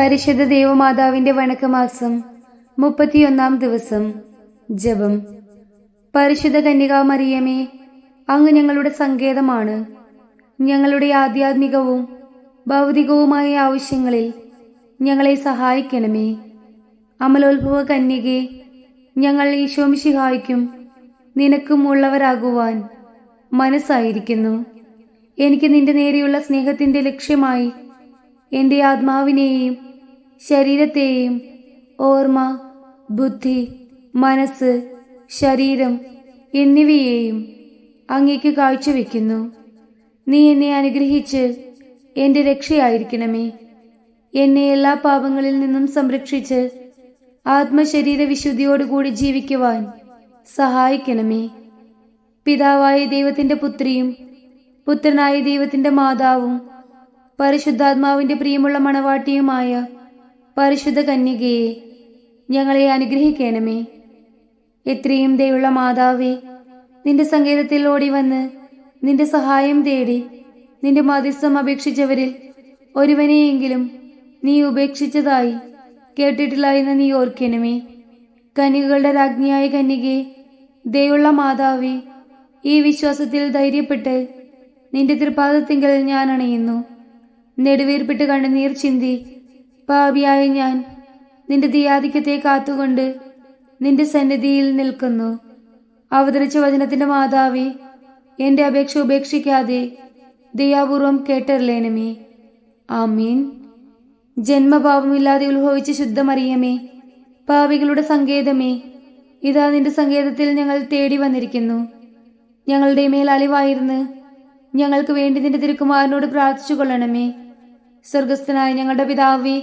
പരിശുദ്ധ ദേവമാതാവിന്റെ വണക്കമാസം മുപ്പത്തിയൊന്നാം ദിവസം ജപം. പരിശുദ്ധ കന്യകാമറിയമേ അങ്ങ് ഞങ്ങളുടെ സങ്കേതമാണ്. ഞങ്ങളുടെ ആധ്യാത്മികവും ഭൗതികവുമായ ആവശ്യങ്ങളിൽ ഞങ്ങളെ സഹായിക്കണമേ. അമലോത്ഭവ കന്യകെ ഞങ്ങൾ ഈശോമിശിഹായ്ക്കും നിനക്കും ഉള്ളവരാകുവാൻ മനസ്സായിരിക്കുന്നു. എനിക്ക് നിന്റെ നേരെയുള്ള സ്നേഹത്തിന്റെ ലക്ഷ്യമായി എന്റെ ആത്മാവിനെയും ശരീരത്തെയും ഓർമ്മ ബുദ്ധി മനസ്സ് ശരീരം എന്നിവയെയും അങ്ങേക്ക് കാഴ്ചവെക്കുന്നു. നീ എന്നെ അനുഗ്രഹിച്ച് എന്റെ രക്ഷയായിരിക്കണമേ. എന്നെ എല്ലാ പാപങ്ങളിൽ നിന്നും സംരക്ഷിച്ച് ആത്മശരീര വിശുദ്ധിയോടുകൂടി ജീവിക്കുവാൻ സഹായിക്കണമേ. പിതാവായ ദൈവത്തിന്റെ പുത്രിയും പുത്രനായ ദൈവത്തിന്റെ മാതാവും പരിശുദ്ധാത്മാവിന്റെ പ്രിയമുള്ള മണവാട്ടിയുമായ പരിശുദ്ധ കന്യകയെ ഞങ്ങളെ അനുഗ്രഹിക്കണമേ. എത്രയും ദയുള്ള മാതാവേ നിന്റെ സങ്കേതത്തിൽ ഓടി വന്ന് നിന്റെ സഹായം തേടി നിന്റെ മധ്യസ്ഥം അപേക്ഷിച്ചവരിൽ ഒരുവനെയെങ്കിലും നീ ഉപേക്ഷിച്ചതായി കേട്ടിട്ടില്ല എന്ന് നീ ഓർക്കണമേ. കന്യകകളുടെ രാജ്ഞിയായ കന്യകെ ദയുള്ള മാതാവേ ഈ വിശ്വാസത്തിൽ ധൈര്യപ്പെട്ട് നിന്റെ തൃപാദത്തിങ്കൽ ഞാൻ അണയുന്നു. നെടുവീർപ്പിട്ട് കണ്ണുനീർ ചിന്തി പാപിയായ ഞാൻ നിന്റെ ദിയാധിക്യത്തെ കാത്തുകൊണ്ട് നിന്റെ സന്നിധിയിൽ നിൽക്കുന്നു. അവതരിച്ച വചനത്തിന്റെ മാതാവി എന്റെ അപേക്ഷ ഉപേക്ഷിക്കാതെ ദയാപൂർവം കേട്ടറിലേണമേ. ആമീൻ. ജന്മപാപമില്ലാതെ ഉത്ഭവിച്ച ശുദ്ധമറിയമേ പാവികളുടെ സങ്കേതമേ ഇതാ നിന്റെ സങ്കേതത്തിൽ ഞങ്ങൾ തേടി വന്നിരിക്കുന്നു. ഞങ്ങളുടെ മേൽ അലിവായിരുന്ന് ഞങ്ങൾക്ക് വേണ്ടി നിന്റെ തിരുക്കുമാരനോട് പ്രാർത്ഥിച്ചു കൊള്ളണമേ സ്വർഗസ്ഥനായ ഞങ്ങളുടെ പിതാവേ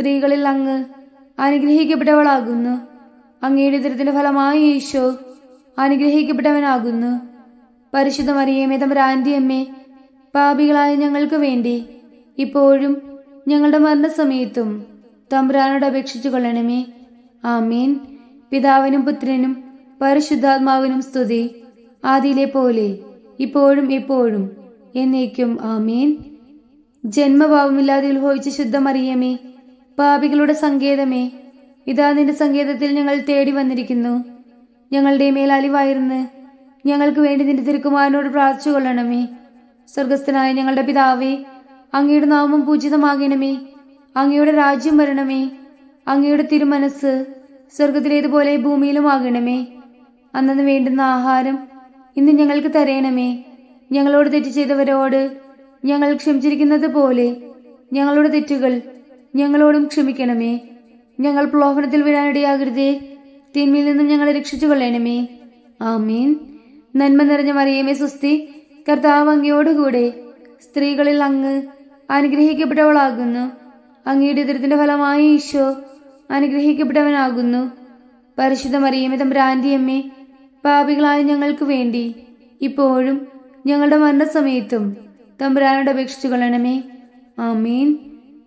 സ്ത്രീകളിൽ അങ്ങ് അനുഗ്രഹിക്കപ്പെട്ടവളാകുന്നു. അങ്ങയുടെ ദുരിതത്തിന്റെ ഫലമായി ഈശോ അനുഗ്രഹിക്കപ്പെട്ടവനാകുന്നു. പരിശുദ്ധ മറിയമേ തമ്പുരാന്റെ അമ്മേ പാപികളായ ഞങ്ങൾക്ക് വേണ്ടി ഇപ്പോഴും ഞങ്ങളുടെ മരണസമയത്തും തമ്പ്രാനോട് അപേക്ഷിച്ചു കൊള്ളണമേ. ആമീൻ. പിതാവിനും പുത്രനും പരിശുദ്ധാത്മാവിനും സ്തുതി. ആദിയിലെ പോലെ ഇപ്പോഴും എപ്പോഴും എന്നേക്കും ആമീൻ. ജന്മഭാവമില്ലാതെ ഉത്ഭവിച്ച ശുദ്ധമറിയമേ പാപികളുടെ സങ്കേതമേ ഇതാ നിന്റെ സങ്കേതത്തിൽ ഞങ്ങൾ തേടി വന്നിരിക്കുന്നു. ഞങ്ങളുടെ മേൽ അലിവായിരുന്ന് ഞങ്ങൾക്ക് വേണ്ടി നിന്റെ തിരുക്കുമാരനോട് പ്രാർത്ഥിച്ചു കൊള്ളണമേ. സ്വർഗസ്ഥനായ ഞങ്ങളുടെ പിതാവേ അങ്ങയുടെ നാമം പൂജിതമാകണമേ. അങ്ങയുടെ രാജ്യം വരണമേ. അങ്ങയുടെ തിരുമനസ് സ്വർഗത്തിലേതുപോലെ ഭൂമിയിലും ആകണമേ അന്നു വേണ്ടുന്ന ആഹാരം ഇന്ന് ഞങ്ങൾക്ക് തരയണമേ ഞങ്ങളോട് തെറ്റ് ചെയ്തവരോട് ഞങ്ങൾ ക്ഷമിച്ചിരിക്കുന്നത് പോലെ ഞങ്ങളുടെ തെറ്റുകൾ ഞങ്ങളോടും ക്ഷമിക്കണമേ. ഞങ്ങൾ പ്രലോഭനത്തിൽ വീഴാനിടയാകരുതേ. തിന്മയിൽ നിന്നും ഞങ്ങളെ രക്ഷിച്ചു കൊള്ളണമേ ആമീൻ. നന്മ നിറഞ്ഞ മറിയമേ സുസ്തി കർത്താവ് അങ്ങയോടുകൂടെ സ്ത്രീകളിൽ അങ്ങ് അനുഗ്രഹിക്കപ്പെട്ടവളാകുന്നു. അങ്ങയുടെ ദുരിതത്തിന്റെ ഫലമായി ഈശോ അനുഗ്രഹിക്കപ്പെട്ടവനാകുന്നു. പരിശുദ്ധ മറിയമേ അമ്മേ പാപികളായ ഞങ്ങൾക്ക് വേണ്ടി ഇപ്പോഴും ഞങ്ങളുടെ മരണസമയത്തും തമ്പുരാനോട് അപേക്ഷിച്ചു കൊള്ളണമേ ആമീൻ.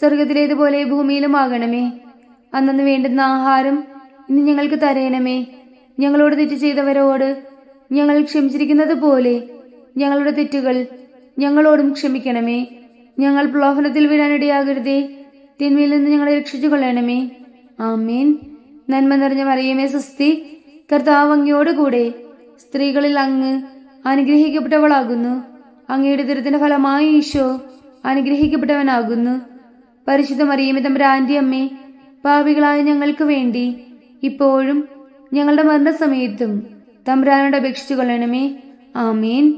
സ്വർഗത്തിലേതുപോലെ ഭൂമിയിലുമാകണമേ. അന്നു വേണ്ടുന്ന ആഹാരം ഇന്ന് ഞങ്ങൾക്ക് തരയണമേ ഞങ്ങളോട് തെറ്റ് ചെയ്തവരോട് ഞങ്ങൾ ക്ഷമിച്ചിരിക്കുന്നത് പോലെ ഞങ്ങളുടെ തെറ്റുകൾ ഞങ്ങളോടും ക്ഷമിക്കണമേ. ഞങ്ങൾ പ്രലോഭനത്തിൽ വീഴാനിടയാകരുതേ. തിന്മയിൽ നിന്ന് ഞങ്ങളെ രക്ഷിച്ചു കൊള്ളണമേ ആമീൻ. നന്മ നിറഞ്ഞ മറിയമേ സ്വസ്തി. കർത്താവ് അങ്ങയോടുകൂടെ സ്ത്രീകളിൽ അങ്ങ് അനുഗ്രഹിക്കപ്പെട്ടവളാകുന്നു. അങ്ങയുടെ ദുരിതത്തിന്റെ ഫലമായി ഈശോ അനുഗ്രഹിക്കപ്പെട്ടവനാകുന്നു. പരിശുദ്ധ മറിയമേ തമ്പുരാന്റെ അമ്മേ പാപികളായ ഞങ്ങൾക്ക് വേണ്ടി ഇപ്പോഴും ഞങ്ങളുടെ മരണസമയത്തും തമ്പുരാനോട് അപേക്ഷിച്ചു കൊള്ളണമേ. ആമീൻ.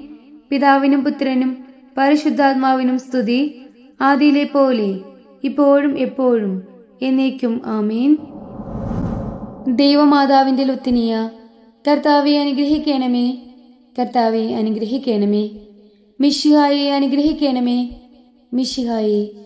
പിതാവിനും പുത്രനും പരിശുദ്ധാത്മാവിനും സ്തുതി. ആദിയിലെ പോലെ ഇപ്പോഴും എപ്പോഴും എന്നേക്കും ആമീൻ. ദൈവമാതാവിന്റെ ലുത്തിനിയ കർത്താവെ അനുഗ്രഹിക്കണമേ. കർത്താവെ അനുഗ്രഹിക്കണമേ. മിഷിഹായെ അനുഗ്രഹിക്കണമേ. മിഷിഹായെ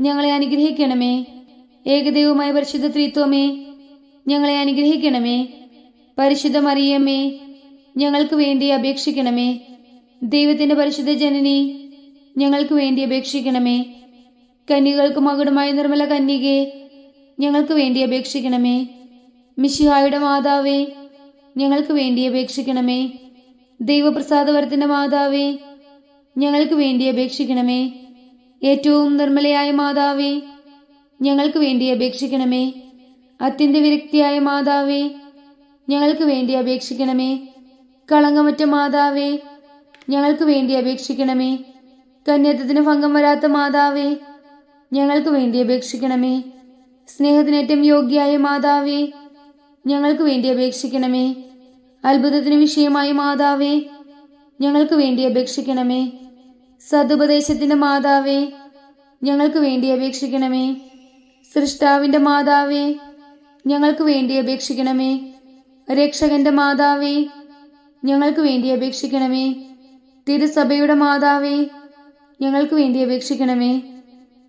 ഞങ്ങളെ അനുഗ്രഹിക്കണമേ. ഏകദൈവമായ പരിശുദ്ധ ത്രിത്വമേ ഞങ്ങളെ അനുഗ്രഹിക്കണമേ. പരിശുദ്ധ മറിയമ്മേ ഞങ്ങൾക്ക് വേണ്ടി അപേക്ഷിക്കണമേ. ദൈവത്തിന്റെ പരിശുദ്ധ ജനനി ഞങ്ങൾക്ക് വേണ്ടി അപേക്ഷിക്കണമേ. കന്യകൾക്ക് മകുടമായ നിർമ്മല കന്യകെ ഞങ്ങൾക്ക് വേണ്ടി അപേക്ഷിക്കണമേ. മിശിഹായുടെ മാതാവേ ഞങ്ങൾക്ക് വേണ്ടി അപേക്ഷിക്കണമേ. ദൈവപ്രസാദവരത്തിന്റെ മാതാവേ ഞങ്ങൾക്ക് വേണ്ടി അപേക്ഷിക്കണമേ. ഏറ്റവും നിർമ്മലയായ മാതാവേ ഞങ്ങൾക്ക് വേണ്ടി അപേക്ഷിക്കണമേ. അത്യന്ത വിരക്തിയായ മാതാവേ ഞങ്ങൾക്ക് വേണ്ടി അപേക്ഷിക്കണമേ. കളങ്കമറ്റ മാതാവേ ഞങ്ങൾക്ക് വേണ്ടി അപേക്ഷിക്കണമേ. കന്യത്വത്തിന് ഭംഗം വരാത്ത മാതാവേ ഞങ്ങൾക്ക് വേണ്ടി അപേക്ഷിക്കണമേ. സ്നേഹത്തിനേറ്റം യോഗ്യായ മാതാവേ ഞങ്ങൾക്ക് വേണ്ടി അപേക്ഷിക്കണമേ. അത്ഭുതത്തിന് വിഷയമായ മാതാവേ ഞങ്ങൾക്ക് വേണ്ടി അപേക്ഷിക്കണമേ. സതുപദേശത്തിന്റെ മാതാവേ ഞങ്ങൾക്ക് വേണ്ടി അപേക്ഷിക്കണമേ. സൃഷ്ടാവിന്റെ മാതാവേ ഞങ്ങൾക്ക് വേണ്ടി അപേക്ഷിക്കണമേ. രക്ഷകന്റെ മാതാവേ ഞങ്ങൾക്ക് വേണ്ടി അപേക്ഷിക്കണമേ. തിരുസഭയുടെ മാതാവേ ഞങ്ങൾക്ക് വേണ്ടി അപേക്ഷിക്കണമേ.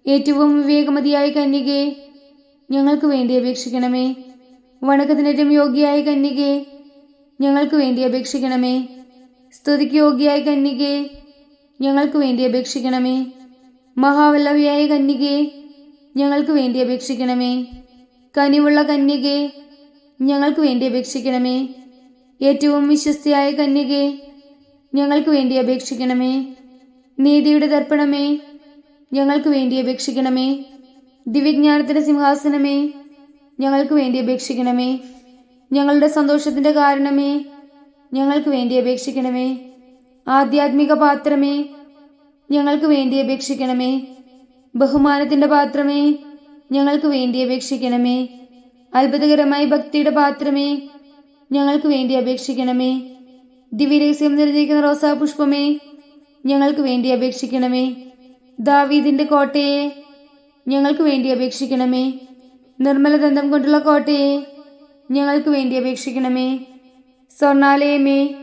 ഏറ്റവും വിവേകമതിയായ കന്യകെ ഞങ്ങൾക്ക് വേണ്ടി അപേക്ഷിക്കണമേ. വണക്കത്തിനേറ്റം യോഗ്യയായ കന്യകെ ഞങ്ങൾക്ക് വേണ്ടി അപേക്ഷിക്കണമേ. സ്തുതിക്ക് യോഗ്യയായ കന്യകെ ഞങ്ങൾക്ക് വേണ്ടി അപേക്ഷിക്കണമേ. മഹാവല്ലവിയായ കന്യകേ ഞങ്ങൾക്ക് വേണ്ടി അപേക്ഷിക്കണമേ. കനിവുള്ള കന്യകേ ഞങ്ങൾക്ക് വേണ്ടി അപേക്ഷിക്കണമേ. ഏറ്റവും വിശ്വസ്തയായ കന്യകേ ഞങ്ങൾക്ക് വേണ്ടി അപേക്ഷിക്കണമേ. നീതിയുടെ ദർപ്പണമേ ഞങ്ങൾക്ക് വേണ്ടി അപേക്ഷിക്കണമേ. ദിവ്യജ്ഞാനത്തിന്റെ സിംഹാസനമേ ഞങ്ങൾക്ക് വേണ്ടി അപേക്ഷിക്കണമേ. ഞങ്ങളുടെ സന്തോഷത്തിന്റെ കാരണമേ ഞങ്ങൾക്ക് വേണ്ടി അപേക്ഷിക്കണമേ. ആധ്യാത്മിക പാത്രമേ ഞങ്ങൾക്ക് വേണ്ടി അപേക്ഷിക്കണമേ. ബഹുമാനത്തിന്റെ പാത്രമേ ഞങ്ങൾക്ക് വേണ്ടി അപേക്ഷിക്കണമേ. അത്ഭുതകരമായ ഭക്തിയുടെ പാത്രമേ ഞങ്ങൾക്ക് വേണ്ടി അപേക്ഷിക്കണമേ. ദിവ്യരഹസ്യം നിറഞ്ഞിരിക്കുന്ന റോസാ പുഷ്പമേ ഞങ്ങൾക്ക് വേണ്ടി അപേക്ഷിക്കണമേ. ദാവീദിന്റെ കോട്ടയെ ഞങ്ങൾക്ക് വേണ്ടി അപേക്ഷിക്കണമേ. നിർമ്മല ദന്തം കൊണ്ടുള്ള കോട്ടയെ ഞങ്ങൾക്ക് വേണ്ടി അപേക്ഷിക്കണമേ. സ്വർണാലയമേ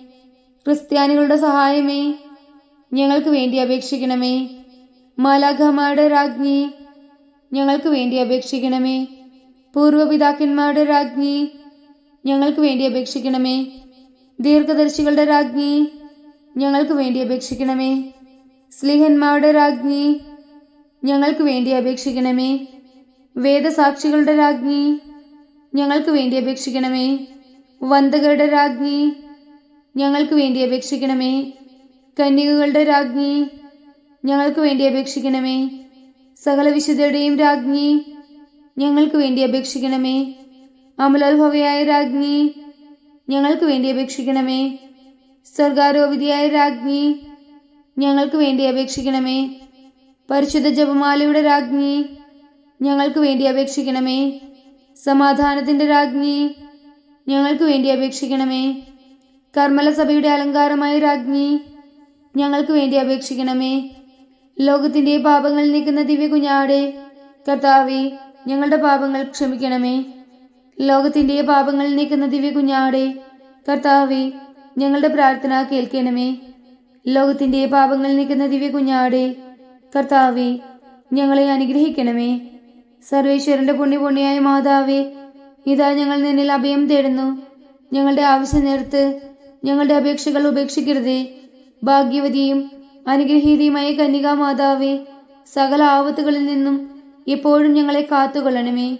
ക്രിസ്ത്യാനികളുടെ സഹായമേ ഞങ്ങൾക്ക് വേണ്ടി അപേക്ഷിക്കണമേ. മാലാഖമാരുടെ രാജ്ഞി ഞങ്ങൾക്ക് വേണ്ടി അപേക്ഷിക്കണമേ. പൂർവപിതാക്കന്മാരുടെ രാജ്ഞി ഞങ്ങൾക്ക് വേണ്ടി അപേക്ഷിക്കണമേ. ദീർഘദർശികളുടെ രാജ്ഞി ഞങ്ങൾക്ക് വേണ്ടി അപേക്ഷിക്കണമേ. സ്ലിഹന്മാരുടെ രാജ്ഞി ഞങ്ങൾക്ക് വേണ്ടി അപേക്ഷിക്കണമേ. വേദസാക്ഷികളുടെ രാജ്ഞി ഞങ്ങൾക്ക് വേണ്ടി അപേക്ഷിക്കണമേ. വന്തകരുടെ രാജ്ഞി ഞങ്ങൾക്ക് വേണ്ടി അപേക്ഷിക്കണമേ. കന്യകകളുടെ രാജ്ഞി ഞങ്ങൾക്ക് വേണ്ടി അപേക്ഷിക്കണമേ. സകല വിശുദ്ധരുടെയും രാജ്ഞി ഞങ്ങൾക്ക് വേണ്ടി അപേക്ഷിക്കണമേ. അമലോത്ഭവയായ രാജ്ഞി ഞങ്ങൾക്ക് വേണ്ടി അപേക്ഷിക്കണമേ. സർഗാരോപിതിയായ രാജ്ഞി ഞങ്ങൾക്ക് വേണ്ടി അപേക്ഷിക്കണമേ. പരിശുദ്ധ ജപമാലയുടെ രാജ്ഞി ഞങ്ങൾക്ക് വേണ്ടി അപേക്ഷിക്കണമേ. സമാധാനത്തിന്റെ രാജ്ഞി ഞങ്ങൾക്ക് വേണ്ടി അപേക്ഷിക്കണമേ. കർമ്മല സഭയുടെ അലങ്കാരമായ രാജ്ഞി ഞങ്ങൾക്ക് വേണ്ടി അപേക്ഷിക്കണമേ. ലോകത്തിന്റെ പാപങ്ങൾ നീക്കുന്ന ദിവ്യ കുഞ്ഞാടെ കർത്താവെ ഞങ്ങളുടെ പാപങ്ങൾ ക്ഷമിക്കണമേ. ലോകത്തിന്റെ പാപങ്ങൾ നീക്കുന്ന ദിവ്യ കുഞ്ഞാടെ കർത്താവെ ഞങ്ങളുടെ പ്രാർത്ഥന കേൾക്കണമേ. ലോകത്തിന്റെ പാപങ്ങൾ നീക്കുന്ന ദിവ്യ കുഞ്ഞാടെ കർത്താവെ ഞങ്ങളെ അനുഗ്രഹിക്കണമേ. സർവേശ്വരന്റെ പുണ്യപുണ്യായ മാതാവേ ഇതാ ഞങ്ങൾ നിന്നിൽ അഭയം തേടുന്നു. ഞങ്ങളുടെ ആവശ്യം നേർത്ത് ഞങ്ങളുടെ അപേക്ഷകൾ ഉപേക്ഷിക്കരുതേ. ഭാഗ്യവതിയും അനുഗ്രഹീതയുമായ കന്യകാ മാതാവെ സകല ആപത്തുകളിൽ നിന്നും എപ്പോഴും ഞങ്ങളെ കാത്തുകൊള്ളണമേ.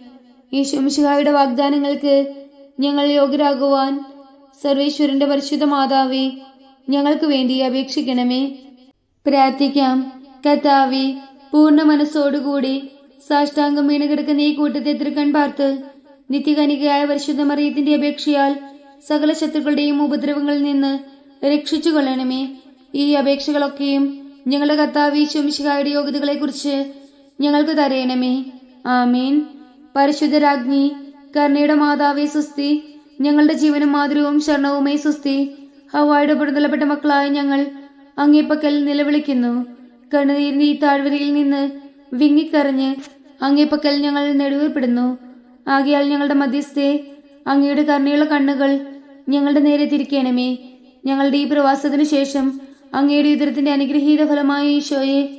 ഈ ശംശിഹായുടെ വാഗ്ദാനങ്ങൾക്ക് ഞങ്ങൾ യോഗ്യരാകുവാൻ സർവേശ്വരന്റെ പരിശുദ്ധ മാതാവേ ഞങ്ങൾക്ക് വേണ്ടി അപേക്ഷിക്കണമേ. പ്രാർത്ഥിക്കാം. കർത്താവെ പൂർണ മനസ്സോടുകൂടി സാഷ്ടാംഗം വീണ് കിടക്കുന്ന ഈ കൂട്ടത്തെ തൃക്കൺ പാർത്ത് നിത്യകനികയായ പരിശുദ്ധ മറിയത്തിന്റെ അപേക്ഷയാൽ സകല ശത്രുക്കളുടെയും ഉപദ്രവങ്ങളിൽ നിന്ന് രക്ഷിച്ചു കൊള്ളണമേ ഈ അപേക്ഷകളൊക്കെയും ഞങ്ങളുടെ കർത്താവ് യോഗ്യതകളെ യോഗ്യതകളെക്കുറിച്ച് ഞങ്ങൾക്ക് തരയണമേ ആമീൻ. പരിശുദ്ധരാജ്ഞി കർണയുടെ മാതാവേ സുസ്തി ഞങ്ങളുടെ ജീവനും മാതൃവും ശരണവുമേ സുസ്തി ഹവായുടെ പുറന്തള്ളപ്പെട്ട മക്കളായ ഞങ്ങൾ അങ്ങേപ്പക്കൽ നിലവിളിക്കുന്നു. കണ്ണുനീരിന്റെ ഈ താഴ്വരയിൽ നിന്ന് വിങ്ങിക്കറിഞ്ഞ് അങ്ങേപ്പക്കൽ ഞങ്ങൾ നെടുവേർപ്പെടുന്നു. ആകയാൽ ഞങ്ങളുടെ മധ്യസ്ഥെ അങ്ങയുടെ കരുണയുള്ള കണ്ണുകൾ ഞങ്ങളുടെ നേരെ തിരിക്കണമേ ഞങ്ങളുടെ ഈ പ്രവാസത്തിനു ശേഷം അങ്ങയുടെ ഉദരത്തിന്റെ അനുഗ്രഹീത ഫലമായ ഈശോയെ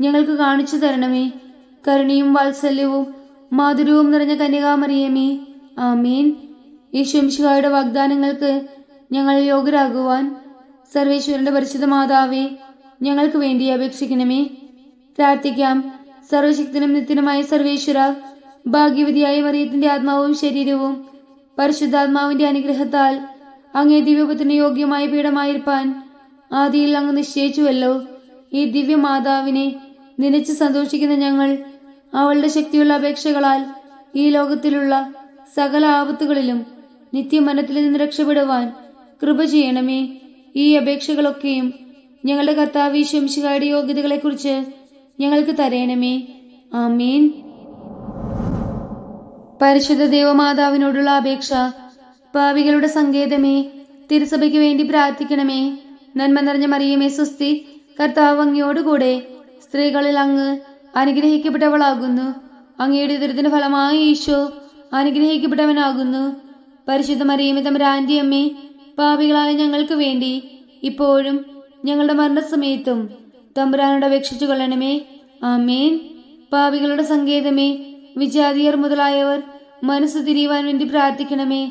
ഞങ്ങൾക്ക് കാണിച്ചു തരണമേ. കരുണയും വാത്സല്യവും മാധുര്യവും നിറഞ്ഞ കന്യകാമറിയമേ. ആമീൻ. ഈശ്വംശികായുടെ വാഗ്ദാനങ്ങൾക്ക് ഞങ്ങൾ യോഗ്യരാകുവാൻ സർവേശ്വരന്റെ പരിശുദ്ധ മാതാവേ ഞങ്ങൾക്ക് വേണ്ടി അപേക്ഷിക്കണമേ. പ്രാർത്ഥിക്കാം. സർവശക്തനും നിത്യനുമായ സർവേശ്വര ഭാഗ്യവതിയായ മറിയത്തിന്റെ ആത്മാവും ശരീരവും പരിശുദ്ധാത്മാവിന്റെ അനുഗ്രഹത്താൽ അങ്ങേ ദിവ്യപത്തിന് യോഗ്യമായ പീഠമായിരിക്കാൻ ആദിയിൽ അങ്ങ് നിശ്ചയിച്ചുവല്ലോ. ഈ ദിവ്യ മാതാവിനെ നനച്ച് സന്തോഷിക്കുന്ന ഞങ്ങൾ അവളുടെ ശക്തിയുള്ള അപേക്ഷകളാൽ ഈ ലോകത്തിലുള്ള സകല ആപത്തുകളിലും നിത്യമനത്തിൽ നിന്ന് രക്ഷപ്പെടുവാൻ കൃപ ചെയ്യണമേ. ഈ അപേക്ഷകളൊക്കെയും ഞങ്ങളുടെ കർത്താവ് ശംശികായുടെ യോഗ്യതകളെക്കുറിച്ച് ഞങ്ങൾക്ക് തരയണമേ ആമീൻ. പരിശുദ്ധ ദേവമാതാവിനോടുള്ള അപേക്ഷ പാവികളുടെ സങ്കേതമേ തിരുസഭയ്ക്ക് വേണ്ടി പ്രാർത്ഥിക്കണമേ. നന്മ നിറഞ്ഞ മറിയമേ സുസ്തി കർത്താവ് അങ്ങയോടുകൂടെ സ്ത്രീകളിൽ അങ്ങ് അനുഗ്രഹിക്കപ്പെട്ടവളാകുന്നു. അങ്ങയുടെ ദുരിതന ഫലമായി ഈശോ അനുഗ്രഹിക്കപ്പെട്ടവനാകുന്നു. പരിശുദ്ധ മറിയമേ തമ്പുരാന്റെ അമ്മേ പാപികളായ ഞങ്ങൾക്ക് വേണ്ടി ഇപ്പോഴും ഞങ്ങളുടെ മരണസമയത്തും തമ്പുരാനോട് അപേക്ഷിച്ചു കൊള്ളണമേ. ആമേൻ. പാപികളുടെ സങ്കേതമേ വിജാതിയർ മുതലായവർ മനസ്സ് തിരിയുവാൻ വേണ്ടി പ്രാർത്ഥിക്കണമേ.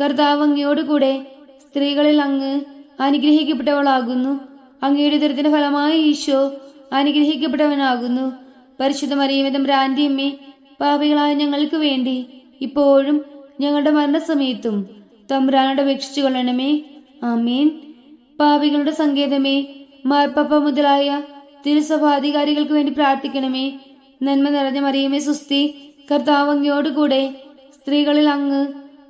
കർത്താവ് അങ്ങയോടുകൂടെ സ്ത്രീകളിൽ അങ്ങ് അനുഗ്രഹിക്കപ്പെട്ടവളാകുന്നു. അങ്ങയുടെ ദുരിതത്തിന് ഫലമായി ഈശോ അനുഗ്രഹിക്കപ്പെട്ടവനാകുന്നു. പരിശുദ്ധ മറിയമതം രാന്റിയമ്മേ പാപികളായ ഞങ്ങൾക്ക് വേണ്ടി ഇപ്പോഴും ഞങ്ങളുടെ മരണസമയത്തും തമ്പ്രാനോട് അപേക്ഷിച്ചു കൊള്ളണമേ. അമീൻ പാപികളുടെ സങ്കേതമേ മാർപ്പപ്പ മുതലായ തിരുസഭാധികാരികൾക്ക് വേണ്ടി പ്രാർത്ഥിക്കണമേ. നന്മ നിറഞ്ഞ മറിയമേ സുസ്തി കർത്താവ് അങ്ങയോടുകൂടെ സ്ത്രീകളിൽ അങ്ങ്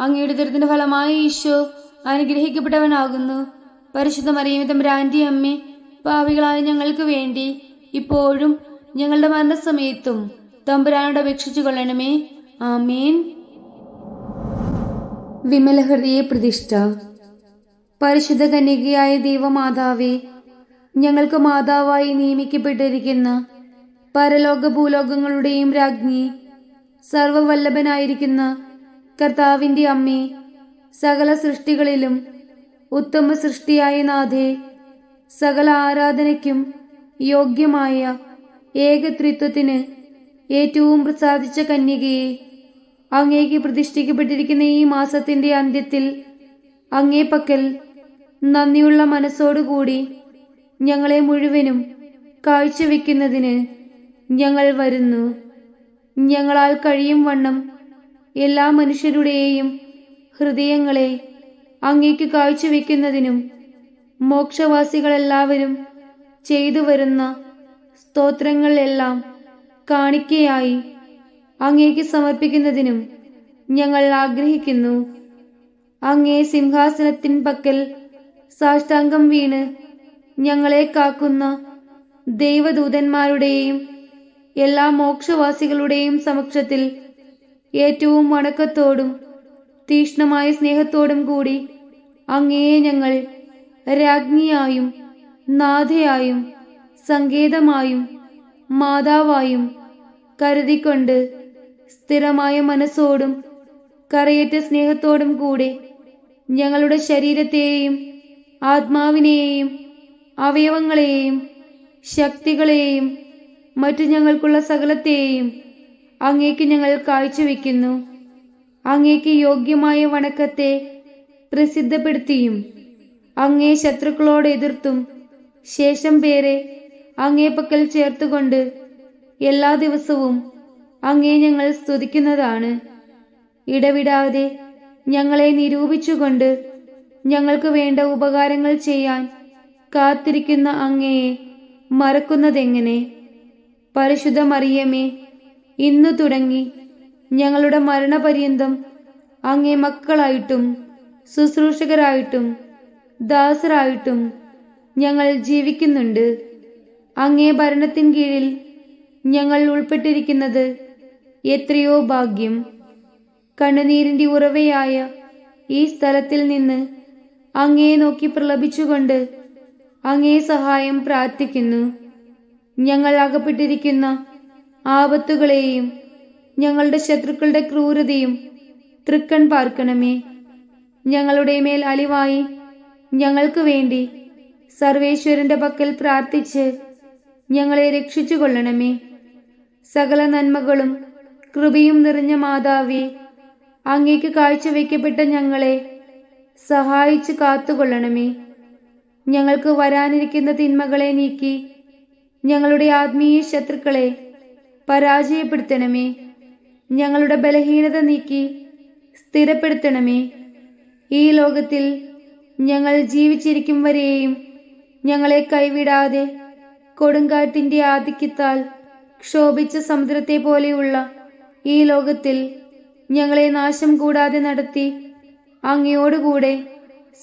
അങ്ങയുടെ ദുരിതത്തിന്റെ ഫലമായി ഈശോ അനുഗ്രഹിക്കപ്പെട്ടവനാകുന്നു. പരിശുദ്ധ മറിയമേ തമ്പുരാന്റെ അമ്മേ പാവികളായ ഞങ്ങൾക്ക് വേണ്ടി ഇപ്പോഴും ഞങ്ങളുടെ മരണസമയത്തും തമ്പുരാനോട് അപേക്ഷിച്ചു കൊള്ളണമേ. ആമീൻ. വിമലഹൃദയ പ്രതിഷ്ഠ. പരിശുദ്ധ കന്യകയായ ദൈവമാതാവേ ഞങ്ങൾക്ക് മാതാവായി നിയമിക്കപ്പെട്ടിരിക്കുന്ന പരലോക ഭൂലോകങ്ങളുടെയും രാജ്ഞി സർവവല്ലഭനായിരിക്കുന്ന കർത്താവിന്റെ അമ്മേ സകല സൃഷ്ടികളിലും ഉത്തമ സൃഷ്ടിയായ നാഥേ സകല ആരാധനയ്ക്കും യോഗ്യമായ ഏകത്രിത്വത്തിന് ഏറ്റവും പ്രസാദിച്ച കന്യകയെ അങ്ങേക്ക് പ്രതിഷ്ഠിക്കപ്പെട്ടിരിക്കുന്ന ഈ മാസത്തിന്റെ അന്ത്യത്തിൽ അങ്ങേ പക്കൽ നന്ദിയുള്ള മനസ്സോടുകൂടി ഞങ്ങളെ മുഴുവനും കാഴ്ചവെക്കുന്നതിന് ഞങ്ങൾ വരുന്നു. ഞങ്ങളാൽ കഴിയും വണ്ണം എല്ലാ മനുഷ്യരുടെയും ഹൃദയങ്ങളെ അങ്ങേക്ക് കാഴ്ചവെക്കുന്നതിനും മോക്ഷവാസികളെല്ലാവരും ചെയ്തു വരുന്ന സ്തോത്രങ്ങളെല്ലാം കാണിക്കയായി അങ്ങേക്ക് സമർപ്പിക്കുന്നതിനും ഞങ്ങൾ ആഗ്രഹിക്കുന്നു. അങ്ങേ സിംഹാസനത്തിൻ പക്കൽ സാഷ്ടാംഗം വീണ് ഞങ്ങളെ കാക്കുന്ന ദൈവദൂതന്മാരുടെയും എല്ലാ മോക്ഷവാസികളുടെയും സമക്ഷത്തിൽ ഏറ്റവും വണക്കത്തോടും തീഷ്ണമായ സ്നേഹത്തോടും കൂടി അങ്ങേയെ ഞങ്ങൾ രാജ്ഞിയായും നാഥയായും സങ്കേതമായും മാതാവായും കരുതിക്കൊണ്ട് സ്ഥിരമായ മനസ്സോടും കറയേറ്റ സ്നേഹത്തോടും കൂടെ ഞങ്ങളുടെ ശരീരത്തെയും ആത്മാവിനെയും അവയവങ്ങളെയും ശക്തികളെയും മറ്റു ഞങ്ങൾക്കുള്ള സകലത്തെയും അങ്ങേക്ക് ഞങ്ങൾ കാഴ്ചവെക്കുന്നു. അങ്ങേക്ക് യോഗ്യമായ വണക്കത്തെ പ്രസിദ്ധപ്പെടുത്തിയും അങ്ങേ ശത്രുക്കളോട് എതിർത്തും ശേഷം പേരെ അങ്ങേ പക്കൽ ചേർത്തുകൊണ്ട് എല്ലാ ദിവസവും അങ്ങേ ഞങ്ങൾ സ്തുതിക്കുന്നതാണ്. ഇടവിടാതെ ഞങ്ങളെ നിരൂപിച്ചുകൊണ്ട് ഞങ്ങൾക്ക് വേണ്ട ഉപകാരങ്ങൾ ചെയ്യാൻ കാത്തിരിക്കുന്ന അങ്ങയെ മറക്കുന്നതെങ്ങനെ? പരിശുദ്ധ മറിയമേ ഇന്നു തുടങ്ങി. ഞങ്ങളുടെ മരണപര്യന്തം അങ്ങേ മക്കളായിട്ടും ശുശ്രൂഷകരായിട്ടും ദാസരായിട്ടും ഞങ്ങൾ ജീവിക്കുന്നുണ്ട്. അങ്ങേ ഭരണത്തിൻ കീഴിൽ ഞങ്ങൾ ഉൾപ്പെട്ടിരിക്കുന്നത് എത്രയോ ഭാഗ്യം. കണ്ണുനീരിന്റെ ഉറവയായ ഈ സ്ഥലത്തിൽ നിന്ന് അങ്ങേ നോക്കി പ്രലപിച്ചുകൊണ്ട് അങ്ങേ സഹായം പ്രാർത്ഥിക്കുന്നു. ഞങ്ങൾ അകപ്പെട്ടിരിക്കുന്ന ആപത്തുകളെയും ഞങ്ങളുടെ ശത്രുക്കളുടെ ക്രൂരതയും തൃക്കൺ പാർക്കണമേ. ഞങ്ങളുടെ മേൽ അലിവായി ഞങ്ങൾക്ക് വേണ്ടി സർവേശ്വരന്റെ പക്കൽ പ്രാർത്ഥിച്ച് ഞങ്ങളെ രക്ഷിച്ചു കൊള്ളണമേ സകല നന്മകളും കൃപയും നിറഞ്ഞ മാതാവേ അങ്ങേക്ക് കാഴ്ചവെക്കപ്പെട്ട ഞങ്ങളെ സഹായിച്ച് കാത്തുകൊള്ളണമേ. ഞങ്ങൾക്ക് വരാനിരിക്കുന്ന തിന്മകളെ നീക്കി ഞങ്ങളുടെ ആത്മീയ ശത്രുക്കളെ പരാജയപ്പെടുത്തണമേ. ഞങ്ങളുടെ ബലഹീനത നീക്കി സ്ഥിരപ്പെടുത്തണമേ. ഈ ലോകത്തിൽ ഞങ്ങൾ ജീവിച്ചിരിക്കും വരെയും ഞങ്ങളെ കൈവിടാതെ കൊടുങ്കാറ്റിന്റെ ആധിക്യത്താൽ ക്ഷോഭിച്ച സമുദ്രത്തെ പോലെയുള്ള ഈ ലോകത്തിൽ ഞങ്ങളെ നാശം കൂടാതെ നടത്തി അങ്ങയോടുകൂടെ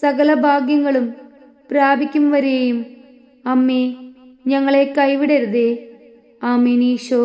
സകല ഭാഗ്യങ്ങളും പ്രാപിക്കും വരെയും. അമ്മേ ഞങ്ങളെ കൈവിടരുതേ. ആമിനീഷോ